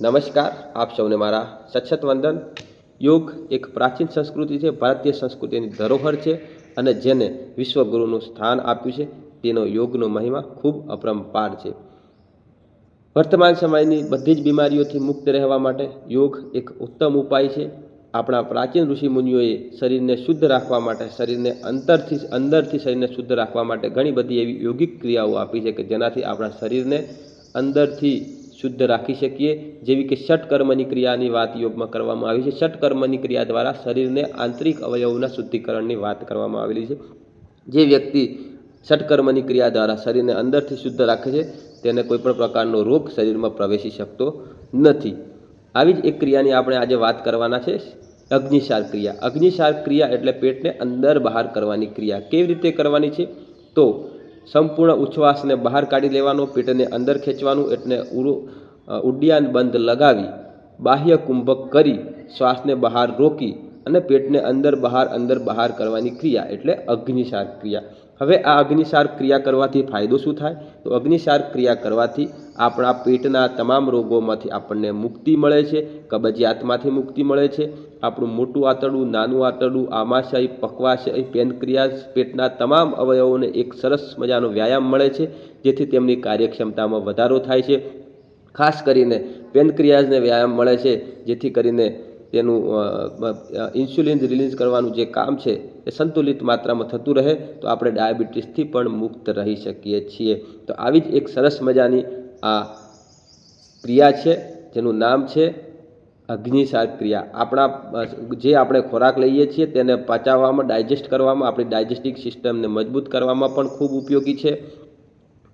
નમસ્કાર, આપ સૌને મારા સચ્છત વંદન. યોગ એક પ્રાચીન સંસ્કૃતિ છે, ભારતીય સંસ્કૃતિની ધરોહર છે અને જેને વિશ્વગુરુનું સ્થાન આપ્યું છે, તેનો યોગનો મહિમા ખૂબ અપરંપાર છે. વર્તમાન સમયની બધી જ બીમારીઓથી મુક્ત રહેવા માટે યોગ એક ઉત્તમ ઉપાય છે. આપણા પ્રાચીન ઋષિમુનિઓએ શરીરને શુદ્ધ રાખવા માટે, શરીરને અંતરથી, અંદરથી શરીરને શુદ્ધ રાખવા માટે ઘણી બધી એવી યોગિક ક્રિયાઓ આપી છે કે જેનાથી આપણા શરીરને અંદરથી શુદ્ધ રાખી શકીએ, જેવી કે ષટકર્મની ક્રિયાની વાત યોગમાં કરવામાં આવી છે. ષટકર્મની ક્રિયા દ્વારા શરીરને આંતરિક અવયવોના શુદ્ધિકરણની વાત કરવામાં આવેલી છે. જે વ્યક્તિ ષટકર્મની ક્રિયા દ્વારા શરીરને અંદરથી શુદ્ધ રાખે છે, તેને કોઈપણ પ્રકારનો રોગ શરીરમાં પ્રવેશી શકતો નથી. આવી જ એક ક્રિયાની આપણે આજે વાત કરવાના છે અગ્નિસાર ક્રિયા. અગ્નિસાર ક્રિયા એટલે પેટને અંદર બહાર કરવાની ક્રિયા. કેવી રીતે કરવાની છે? તો સંપૂર્ણ ઉચ્છવાસને બહાર કાઢી લેવાનો, પેટને અંદર ખેંચવાનું એટલે ઉડ્ડયન બંધ લગાવી, બાહ્ય કુંભક કરી, શ્વાસને બહાર રોકી અને પેટને અંદર બહાર અંદર બહાર કરવાની ક્રિયા એટલે અગ્નિસાર ક્રિયા. હવે આ અગ્નિસાર ક્રિયા કરવાથી ફાયદો શું થાય? તો અગ્નિસાર ક્રિયા કરવાથી આપણા પેટના તમામ રોગોમાંથી આપણને મુક્તિ મળે છે, કબજિયાતમાંથી મુક્તિ મળે છે. આપણું મોટું આંતરડું, નાનું આંતરડું આમાશય પકવાશય, પેનક્રિયાસ, પેટના તમામ અવયવોને એક સરસ મજાનો વ્યાયામ મળે છે, જેથી તેમની કાર્યક્ષમતામાં વધારો થાય છે. ખાસ કરીને પેનક્રિયાઝને વ્યાયામ મળે છે, જેથી કરીને તેનું ઇન્સ્યુલિન રિલીઝ કરવાનું જે કામ છે, એ સંતુલિત માત્રામાં થતું રહે, તો આપણે ડાયાબિટીસથી પણ મુક્ત રહી શકીએ છીએ. તો આવી જ એક સરસ મજાની આ ક્રિયા છે, જેનું નામ છે અગ્નિસાર ક્રિયા આપણા, જે આપણે ખોરાક લઈએ છીએ તેને પચાવવામાં, ડાયજેસ્ટ કરવામાં, આપણી ડાયજેસ્ટિક સિસ્ટમને મજબૂત કરવામાં પણ ખૂબ ઉપયોગી છે.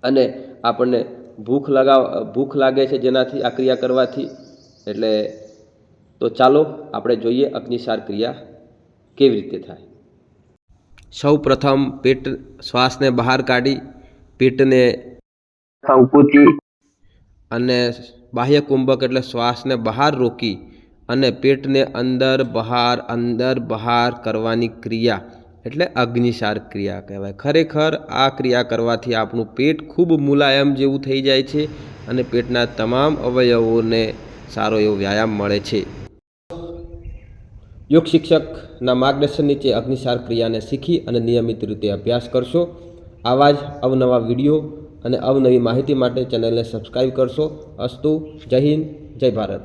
અને આપણને ભૂખ લગાવ, ભૂખ લાગે છે જેનાથી આ ક્રિયા કરવાથી. એટલે તો ચાલો આપણે જોઈએ અગ્નિસાર ક્રિયા કેવી રીતે થાય. સૌ પ્રથમ પેટ શ્વાસને બહાર કાઢી, પેટને સંકુચી અને બાહ્ય કુંભક એટલે શ્વાસને બહાર રોકી અને પેટને અંદર બહાર અંદર બહાર કરવાની ક્રિયા એટલે અગ્નિસાર ક્રિયા કહેવાય. ખરેખર આ ક્રિયા કરવાથી આપણું પેટ ખૂબ મુલાયમ જેવું થઈ જાય છે અને પેટના તમામ અવયવોને સારો એવો વ્યાયામ મળે છે. યોગ શિક્ષકના માર્ગદર્શન નીચે અગ્નિસાર ક્રિયાને શીખી અને નિયમિત રીતે અભ્યાસ કરશો. આવા જ અવનવા વીડિયો અને અવનવી માહિતી માટે ચેનલને સબસ્ક્રાઈબ કરશો. અસ્તુ જય હિન્દ જય ભારત.